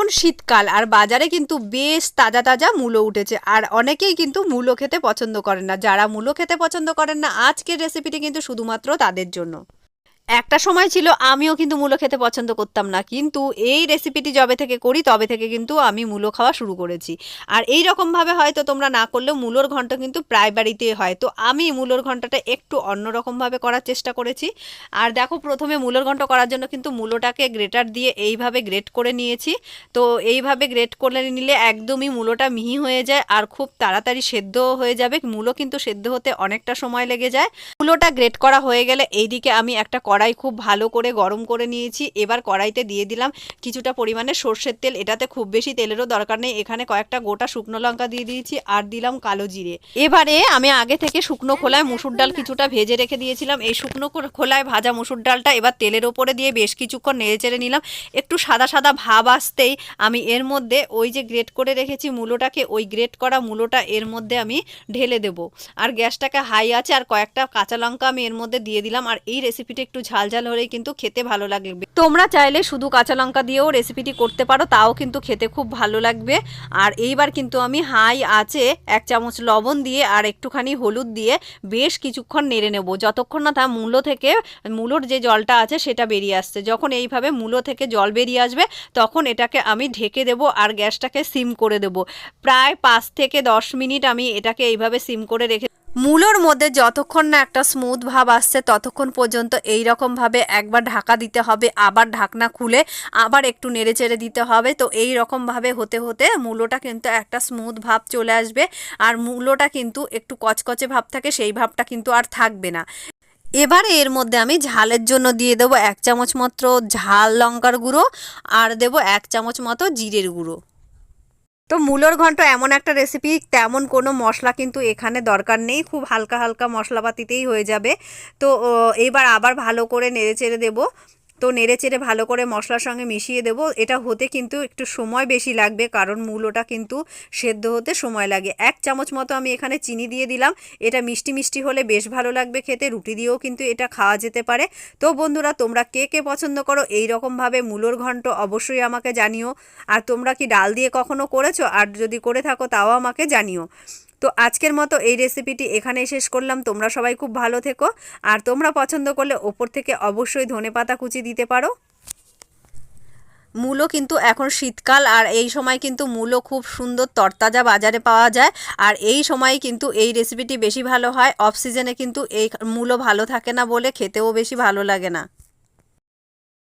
এখন শীতকাল আর বাজারে কিন্তু বেশ তাজা তাজা মূলো উঠেছে। আর অনেকেই কিন্তু মূলো খেতে পছন্দ করেন না। যারা মূলো খেতে পছন্দ করেন না, আজকের রেসিপিটি কিন্তু শুধুমাত্র তাদের জন্য। একটা সময় ছিল আমিও কিন্তু মূলো খেতে পছন্দ করতাম না, কিন্তু এই রেসিপিটি যবে থেকে করি, তবে থেকে কিন্তু আমি মূলো খাওয়া শুরু করেছি। আর এই রকমভাবে হয়তো তোমরা না করলেও মূলোর ঘন্ট কিন্তু প্রায় বাড়িতে হয়। তো আমি মূলোর ঘন্টটা একটু অন্যরকমভাবে করার চেষ্টা করেছি। আর দেখো প্রথমে মূলোর ঘন্ট করার জন্য কিন্তু মূলোটাকে গ্রেটার দিয়ে এইভাবে গ্রেট করে নিয়েছি। তো এইভাবে গ্রেট করে নিলে একদমই মূলোটা মিহি হয়ে যায় আর খুব তাড়াতাড়ি সেদ্ধ হয়ে যাবে। মূলো কিন্তু সেদ্ধ হতে অনেকটা সময় লেগে যায়। মূলোটা গ্রেট করা হয়ে গেলে এইদিকে আমি একটা কড়াই খুব ভালো করে গরম করে নিয়েছি। এবার কড়াইতে দিয়ে দিলাম কিছুটা পরিমাণে সর্ষের তেল। এটাতে খুব বেশি তেলেরও দরকার নেই। এখানে কয়েকটা গোটা শুকনো লঙ্কা দিয়ে দিয়েছি আর দিলাম কালো জিরে। এবারে আমি আগে থেকে শুকনো খোলায় মুসুর ডাল কিছুটা ভেজে রেখে দিয়েছিলাম। এই শুকনো খোলায় ভাজা মুসুর ডালটা এবার তেলের ওপরে দিয়ে বেশ কিছুক্ষণ নেড়ে চেড়ে নিলাম। একটু সাদা সাদা ভাব আসতেই আমি এর মধ্যে ওই যে গ্রেট করে রেখেছি মূলোটাকে, ওই গ্রেট করা মূলোটা এর মধ্যে আমি ঢেলে দেব। আর গ্যাসটাকে হাই আছে আর কয়েকটা কাঁচা লঙ্কা আমি এর মধ্যে দিয়ে দিলাম। আর এই রেসিপিটা একটু ঝাল ঝাল হলেই কিন্তু খেতে ভালো লাগবে। তোমরা চাইলে শুধু কাঁচা লঙ্কা দিয়েও রেসিপিটি করতে পারো, তাও কিন্তু খেতে খুব ভালো লাগবে। আর এইবার কিন্তু আমি হাই আছে এক চামচ লবণ দিয়ে আর একটুখানি হলুদ দিয়ে বেশ কিছুক্ষণ নেড়ে নেব। যতক্ষণ না তা মূলো থেকে, মূলোর যে জলটা আছে সেটা বেরিয়ে আসছে। যখন এইভাবে মূলো থেকে জল বেরিয়ে আসবে, তখন এটাকে আমি ঢেকে দেব আর গ্যাসটাকে সিম করে দেব। প্রায় পাঁচ থেকে দশ মিনিট আমি এটাকে এইভাবে সিম করে রেখে মূলোর মধ্যে যতক্ষণ না একটা স্মুথ ভাব আসছে, ততক্ষণ পর্যন্ত এই রকম ভাবে একবার ঢাকা দিতে হবে, আবার ঢাকনা খুলে আবার একটু নেড়ে চেড়ে দিতে হবে। তো এই রকম ভাবে হতে হতে মূলোটা কিন্তু একটা স্মুথ ভাব চলে আসবে আর মূলোটা কিন্তু একটু কচকচে ভাব থাকে, সেই ভাবটা কিন্তু আর থাকবে না। এবারে এর মধ্যে আমি ঝালের জন্য দিয়ে দেবো এক চামচ মাত্র ঝাল লঙ্কার গুঁড়ো আর দেবো এক চামচ মতো জিরের গুঁড়ো। তো মূলর ঘন্ট এমন একটা রেসিপি তেমন কোনো মশলা কিন্তু এখানে দরকার নেই। খুব হালকা হালকা মশলাপাতিতেই হয়ে যাবে। তো এবার আবার ভালো করে নেড়ে চেড়ে দেবো। তো নেড়ে চেড়ে ভালো করে মশলার সঙ্গে মিশিয়ে দেবো। এটা হতে কিন্তু একটু সময় বেশি লাগবে, কারণ মূলোটা কিন্তু সেদ্ধ হতে সময় লাগে। এক চামচ মতো আমি এখানে চিনি দিয়ে দিলাম। এটা মিষ্টি মিষ্টি হলে বেশ ভালো লাগবে খেতে, রুটি দিয়েও কিন্তু এটা খাওয়া যেতে পারে। তো বন্ধুরা, তোমরা কে কে পছন্দ করো এই রকমভাবে মূলোর ঘন্ট অবশ্যই আমাকে জানিও। আর তোমরা কি ডাল দিয়ে কখনো করেছ? আর যদি করে থাকো, তাও আমাকে জানিও। তো আজকের মতো এই রেসিপিটি এখানেই শেষ করলাম। তোমরা সবাই খুব ভালো থেকো। আর তোমরা পছন্দ করলে ওপর থেকে অবশ্যই ধনেপাতা কুচি দিতে পারো। মূলো কিন্তু এখন শীতকাল আর এই সময় কিন্তু মূলো খুব সুন্দর তরতাজা বাজারে পাওয়া যায়। আর এই সময় কিন্তু এই রেসিপিটি বেশি ভালো হয়। অফ সিজনে কিন্তু এই মূলো ভালো থাকে না বলে খেতেও বেশি ভালো লাগে না।